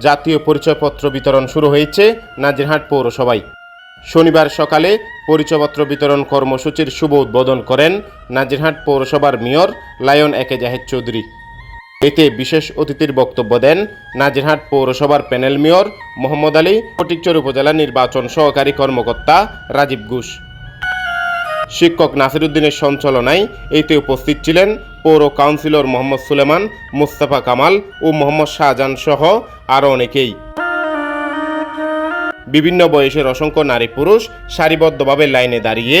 জাতীয় পরিচয়পত্র বিতরণ শুরু হয়েছে নাজিরহাট পৌরসভায়। শনিবার সকালে পরিচয়পত্র বিতরণ কর্মসূচির শুভ উদ্বোধন করেন নাজিরহাট পৌরসভার মেয়র লায়ন একে জাহেদ চৌধুরী। এতে বিশেষ অতিথির বক্তব্য দেন নাজিরহাট পৌরসভার প্যানেল মেয়র মোহাম্মদ আলী, ফটিকচর উপজেলা নির্বাচন সহকারী কর্মকর্তা রাজীব ঘোষ। শিক্ষক নাসিরুদ্দিনের সঞ্চালনায় এতে উপস্থিত ছিলেন পৌর কাউন্সিলর মোহাম্মদ সুলেমান, মুস্তাফা কামাল ও মোহাম্মদ শাহজাহান সহ আরও অনেকেই। বিভিন্ন বয়সের অসংখ্য নারী পুরুষ সারিবদ্ধভাবে লাইনে দাঁড়িয়ে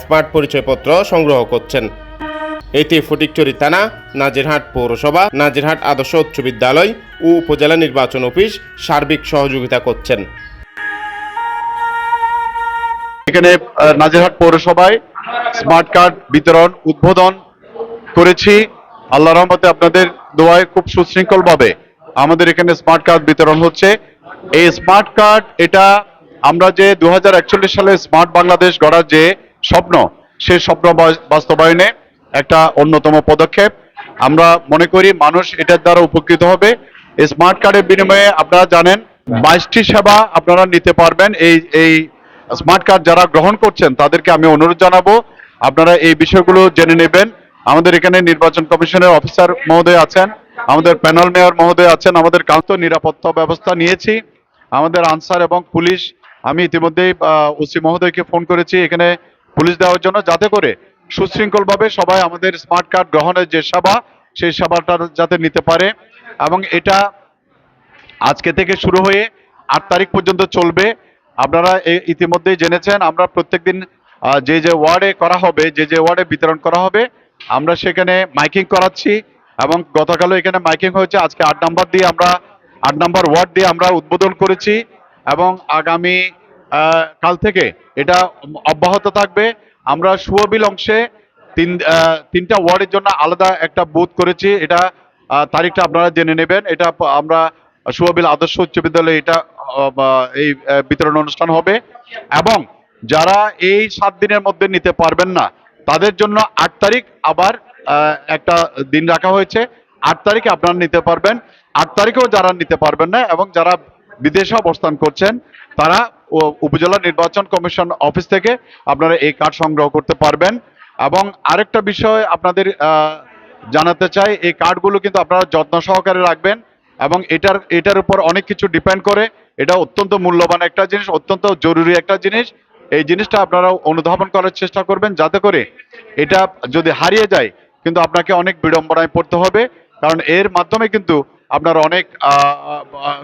স্মার্ট পরিচয়পত্র সংগ্রহ করছেন। এতে ফটিকচুরি থানা, নাজিরহাট পৌরসভা, নাজিরহাট আদর্শ উচ্চ বিদ্যালয় ও উপজেলা নির্বাচন অফিস সার্বিক সহযোগিতা করছেন। এখানে নাজিরহাট পৌরসভায় স্মার্ট কার্ড বিতরণ, উদ্বোধন করেছি। আল্লাহ রহমতে আপনাদের দোয়ায় খুব সুশৃঙ্খল ভাবে আমাদের এখানে স্মার্ট কার্ড বিতরণ হচ্ছে। এই স্মার্ট কার্ড এটা আমরা যে দু হাজার একচল্লিশ সালে স্মার্ট বাংলাদেশ গড়ার যে স্বপ্ন সে স্বপ্ন বাস্তবায়নে একটা অন্যতম পদক্ষেপ। আমরা মনে করি মানুষ এটার দ্বারা উপকৃত হবে। এই স্মার্ট কার্ডের বিনিময়ে আপনারা জানেন, বাইশটি সেবা আপনারা নিতে পারবেন। এই এই স্মার্ট কার্ড যারা গ্রহণ করছেন, তাদেরকে আমি অনুরোধ জানাব, আপনারা এই বিষয়গুলো জেনে নেবেন। আমাদের এখানে নির্বাচন কমিশনের অফিসার মহোদয় আছেন, আমাদের প্যানেল মেয়র মহোদয় আছেন, আমাদের কাউন্সিল নিরাপত্তা ব্যবস্থা নিয়েছি, আমাদের আনসার এবং পুলিশ, আমি ইতিমধ্যেই ওসি মহোদয়কে ফোন করেছি, এখানে পুলিশ দেওয়ার জন্য, যাতে করে সুশৃঙ্খলভাবে সবাই আমাদের স্মার্ট কার্ড গ্রহণের যে সেবা, সেই সেবাটা যাতে নিতে পারে, এবং এটা আজকে থেকে শুরু হয়ে আট তারিখ পর্যন্ত চলবে। আপনারা ইতিমধ্যেই জেনেছেন, আমরা প্রত্যেকদিন যে যে ওয়ার্ডে করা হবে, যে যে ওয়ার্ডে বিতরণ করা হবে আমরা সেখানে মাইকিং করাচ্ছি এবং গতকালও এখানে মাইকিং হয়েছে। আজকে আট নাম্বার দিয়ে আমরা, আট নাম্বার ওয়ার্ড দিয়ে আমরা উদ্বোধন করেছি এবং আগামী কাল থেকে এটা অব্যাহত থাকবে। আমরা সুয়বিল অংশে তিন তিনটা ওয়ার্ডের জন্য আলাদা একটা বুথ করেছি। এটা তারিখটা আপনারা জেনে নেবেন। এটা আমরা সুয়াবিল আদর্শ উচ্চ বিদ্যালয়ে এটা এই বিতরণ অনুষ্ঠান হবে। এবং যারা এই সাত দিনের মধ্যে নিতে পারবেন না তাদের জন্য আট তারিখ আবার একটা দিন রাখা হয়েছে। আট তারিখে আপনারা নিতে পারবেন। আট তারিখেও যারা নিতে পারবেন না এবং যারা বিদেশে অবস্থান করছেন, তারা উপজেলা নির্বাচন কমিশন অফিস থেকে আপনারা এই কার্ড সংগ্রহ করতে পারবেন। এবং আরেকটা বিষয় আপনাদের জানাতে চাই, এই কার্ডগুলো কিন্তু আপনারা যত্ন সহকারে রাখবেন এবং এটার এটার উপর অনেক কিছু ডিপেন্ড করে। এটা অত্যন্ত মূল্যবান একটা জিনিস, অত্যন্ত জরুরি একটা জিনিস। এই জিনিসটা আপনারা অনুধাবন করার চেষ্টা করবেন, যাতে করে এটা যদি হারিয়ে যায়, কিন্তু আপনাকে অনেক বিড়ম্বনায় পড়তে হবে। কারণ এর মাধ্যমে কিন্তু আপনার অনেক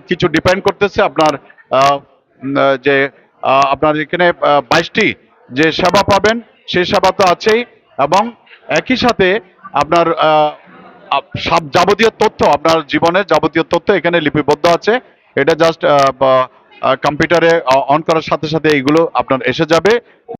কিছু ডিপেন্ড করতেছে আপনার যে আপনার এখানে বাইশটি যে সেবা পাবেন, সেই সেবা তো আছেই। এবং একই সাথে আপনার সব যাবতীয় তথ্য আপনার জীবনের যাবতীয় তথ্য এখানে লিপিবদ্ধ আছে। এটা জাস্ট কম্পিউটারে অন করার সাথে সাথে এইগুলো আপনার এসে যাবে।